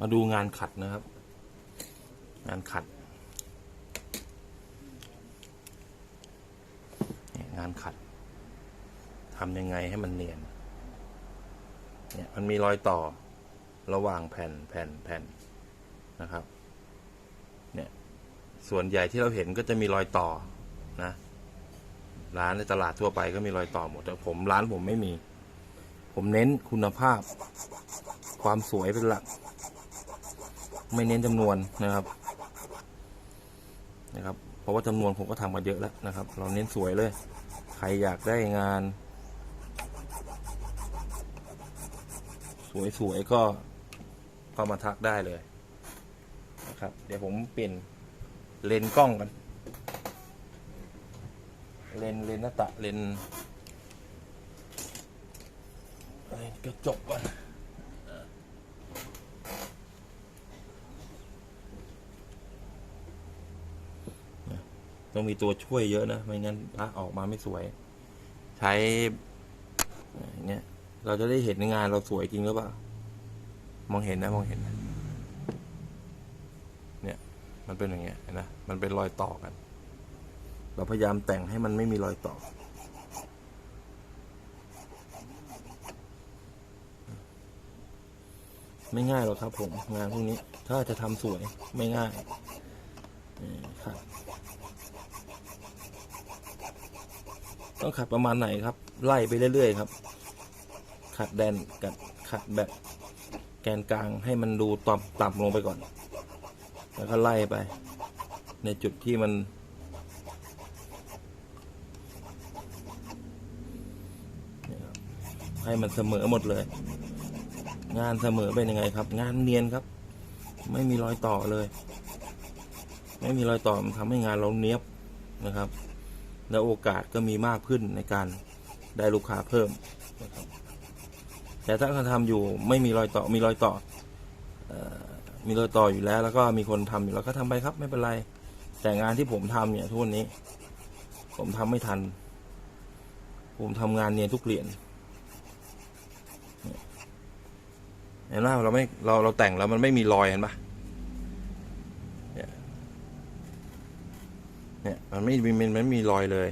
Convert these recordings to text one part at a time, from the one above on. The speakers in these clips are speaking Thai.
มาดูงานขัดนะครับ งานขัด งานขัดทำยังไงให้มันเนียน เนี่ยมันมีรอยต่อระหว่างแผ่นแผ่นแผ่นนะครับ เนี่ย ส่วนใหญ่ที่เราเห็นก็จะมีรอยต่อนะ ร้านในตลาดทั่วไปก็มีรอยต่อหมด แต่ผมร้านผมไม่มี ผมเน้นคุณภาพ ความสวยเป็นหลัก ไม่เน้นจำนวนนะครับนะครับ เพราะว่าจำนวนผมก็ทำมาเยอะแล้วนะครับ เราเน้นสวยเลย ใครอยากได้งาน สวยๆก็ก็มาทักได้เลยนะครับ เดี๋ยวผมเปลี่ยนเลนกล้องกัน เลนเลนหน้าตะเลนส์เลนส์กระจกก่อน ต้องมีตัวช่วยเยอะนะ ไม่งั้นพระออกมาไม่สวย ใช้อย่างเงี้ย เราจะได้เห็นงานเราสวยจริงหรือเปล่ามองเห็นนะ มองเห็นนะเนี่ย มันเป็นอย่างเงี้ยเห็นะมันเป็นรอยต่อกัน เราพยายามแต่งให้มันไม่มีรอยต่อไม่ง่ายหรอกครับผม งานพวกนี้ ถ้าจะทำสวยไม่ง่ายนี่ครับ ต้องขัดประมาณไหนครับ ไล่ไปเรื่อยๆครับ ขัดแดนกับขัดแบบแกนกลางให้มันดูต่ำต่ำลงไปก่อน แล้วก็ไล่ไป ในจุดที่มัน ให้มันเสมอหมดเลย งานเสมอเป็นยังไงครับ งานเนียนครับ ไม่มีรอยต่อเลย ไม่มีรอยต่อมันทำให้งานเราเนี้ยบนะครับ แล้วโอกาสก็มีมากขึ้นในการได้ลูกค้าเพิ่มนะครับแต่ถ้าเขาทำอยู่ไม่มีรอยต่อมีรอยต่ออมีรอยต่ออยู่แล้ว แล้วก็มีคนทำอยู่แล้วก็ทำไปครับไม่เป็นไร แต่งานที่ผมทำเนี่ยทุกวันนี้ ผมทำไม่ทัน ผมทำงานเนียนทุกเหรียญเนี่ยเห็นไหมเราไม่เราเราแต่งแล้วมันไม่มีรอยเห็นปะเนี่ย เนี่ยมันไม่มีมันไม่มีรอยเลย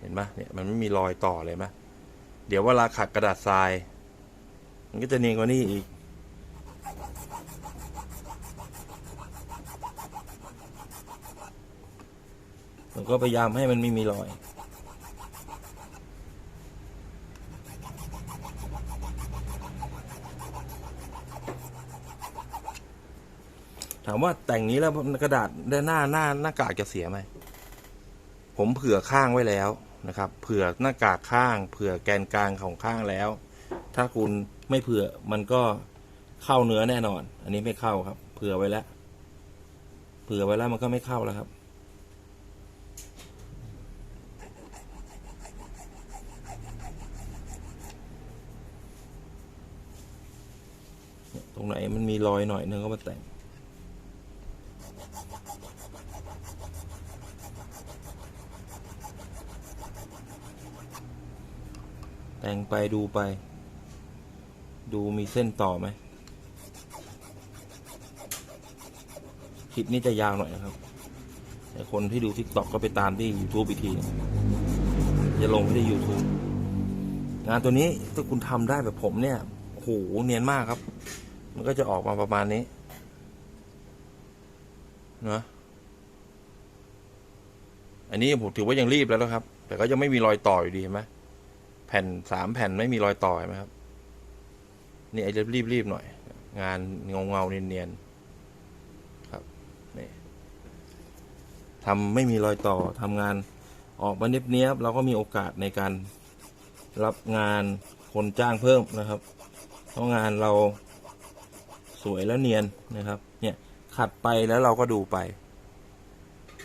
เห็นไหมเนี่ยมันไม่มีรอยต่อเลยไหมเดี๋ยวเวลาขัดกระดาษทราย มันก็จะเนียนกว่านี้อีกผมก็พยายามให้มันไม่มีรอย ถามว่าแต่งนี้แล้วกระดาษด้านหน้าหน้าหน้ากากจะเสียไหม ผมเผื่อข้างไว้แล้วนะครับ เผื่อหน้ากากข้าง เผื่อแกนกลางของข้างแล้ว ถ้าคุณไม่เผื่อมันก็เข้าเนื้อแน่นอน อันนี้ไม่เข้าครับ เผื่อไว้แล้ว เผื่อไว้แล้วมันก็ไม่เข้าแล้วครับ ตรงไหนมันมีรอยหน่อยนึงก็มาแต่ง แต่งไปดูไป ดูมีเส้นต่อไหมคลิปนี้จะยาวหน่อยนะครับ แต่คนที่ดูทิกตอกก็ไปตามที่ YouTube อีกทีจะลงไม่ได้ YouTube งานตัวนี้ถ้าคุณทำได้แบบผมเนี่ยโอ้โหเนียนมากครับ มันก็จะออกมาประมาณนี้นะอันนี้ผมถือว่ายังรีบแล้วนะครับ แต่ก็ยังไม่มีรอยต่ออยู่ดีเห็นไหม แผ่นสามแผ่นไม่มีรอยต่อเห็นไหมครับ นี่ไอ้รีบรีบๆหน่อย งานเงาเงาเนียนๆครับนี่ทำไม่มีรอยต่อทำงานออกมาเนียบๆเราก็มีโอกาสในการรับงานคนจ้างเพิ่มนะครับเพราะงานเราสวยและเนียนนะครับ เนี่ยขัดไปแล้วเราก็ดูไป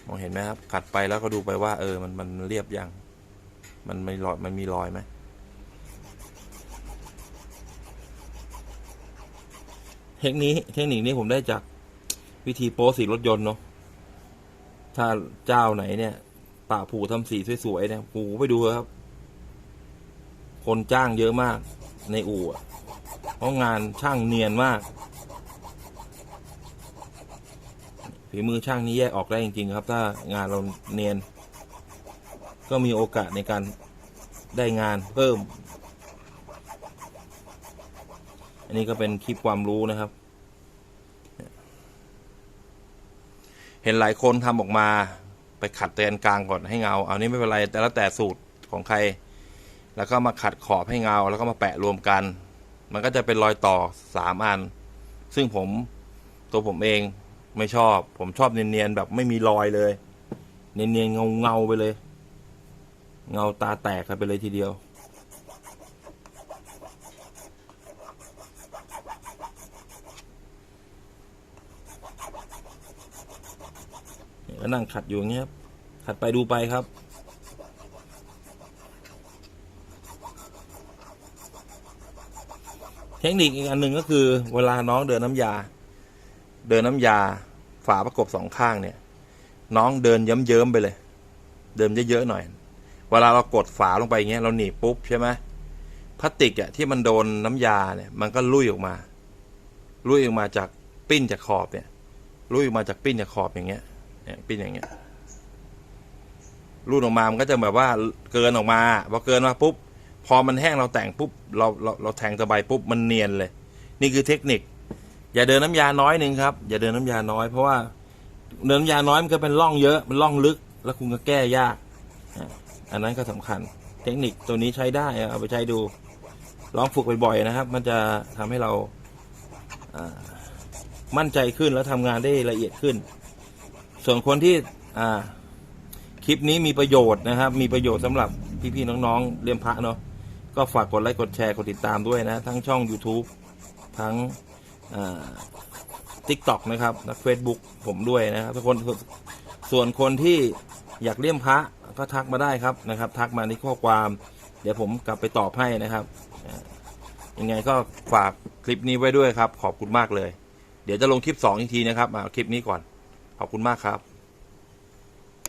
มองเห็นไหมครับขัดไปแล้วก็ดูไปว่า เออมันมันเรียบยัง มันไม่รอยมันมีรอยไหม ทคนิคเทคนิคนี้ผมได้จากวิธีโป๊สีรถยนต์เนาะถ้าเจ้าไหนเนี่ยป่าผูทำสีสวยๆเนี่ยผูไปดูครับ คนจ้างเยอะมากในอู่เพราะงานช่างเนียนมากฝีมือช่างนี้แยกออกได้จริงๆครับ ถ้างานเราเนียน ก็มีโอกาสในการได้งานเพิ่ม อันนี้ก็เป็นคลิปความรู้นะครับ เห็นหลายคนทำออกมาไปขัดแกนกลางก่อนให้เงา เอานี่ไม่เป็นไรแต่ล้วแต่สูตรของใคร แล้วก็มาขัดขอบให้เงา แล้วก็มาแปะรวมกัน มันก็จะเป็นรอยต่อสามอัน ซึ่งผมตัวผมเองไม่ชอบ ผมชอบเนียนๆแบบไม่มีรอยเลย เนียนๆเงาเงาๆไปเลย เงาตาแตกกันไปเลยทีเดียว เนี่ย ก็นั่งขัดอยู่อย่างเงี้ยครับขัดไปดูไปครับ เทคนิคอีกอันหนึ่งก็คือ เวลาน้องเดินน้ำยา เดินน้ำยา ฝาประกบสองข้างเนี่ย น้องเดินเยิ้มๆไปเลย เดินเยอะๆหน่อย เวลาเรากดฝาลงไปอย่างเงี้ยเราหนีบปุ๊บใช่ไหมพลาสติกอะที่มันโดนน้ำยาเนี่ย มันก็ลุยออกมาลุยออกมาจากปิ้นจากขอบเนี่ยลุยออกมาจากปิ้นจากขอบอย่างเงี้ย เนี่ยปิ้นอย่างเงี้ยรูดออกมามันก็จะแบบว่าเกินออกมาพอเกินมาปุ๊บพอมันแห้งเราแต่งปุ๊บเราเราเราแทงตะไบปุ๊บมันเนียนเลย นี่คือเทคนิค อย่าเดินน้ำยาน้อยหนึ่งครับ อย่าเดินน้ำยาน้อย เพราะว่าเดินน้ำยาน้อยมันก็เป็นร่องเยอะมันร่องลึก แล้วคุณก็แก้ยากอะอันนั้นก็สำคัญ เทคนิคตัวนี้ใช้ได้เอาไปใช้ดูลองฝึกบ่อยๆนะครับ มันจะทำให้เราอ่ามั่นใจขึ้นแล้วทำงานได้ละเอียดขึ้น ส่วนคนที่อ่าคลิปนี้มีประโยชน์นะครับ มีประโยชน์สำหรับพี่ๆน้องๆเรียมพระเนาะก็ฝากกดไลค์กดแชร์กดติดตามด้วยนะ ทั้งช่อง YouTube ทั้งทิกตอกนะครับและเฟซบุ๊กผมด้วยนะครับทุกคนส่วนคนที่อยากเลี่ยมพระก็ทักมาได้ครับนะครับ ทักมาในข้อความ เดี๋ยวผมกลับไปตอบให้นะครับยังไงก็ฝากคลิปนี้ไว้ด้วยครับ ขอบคุณมากเลย เดี๋ยวจะลงคลิป 2 อีกทีนะครับเอาคลิปนี้ก่อน ขอบคุณมากครับ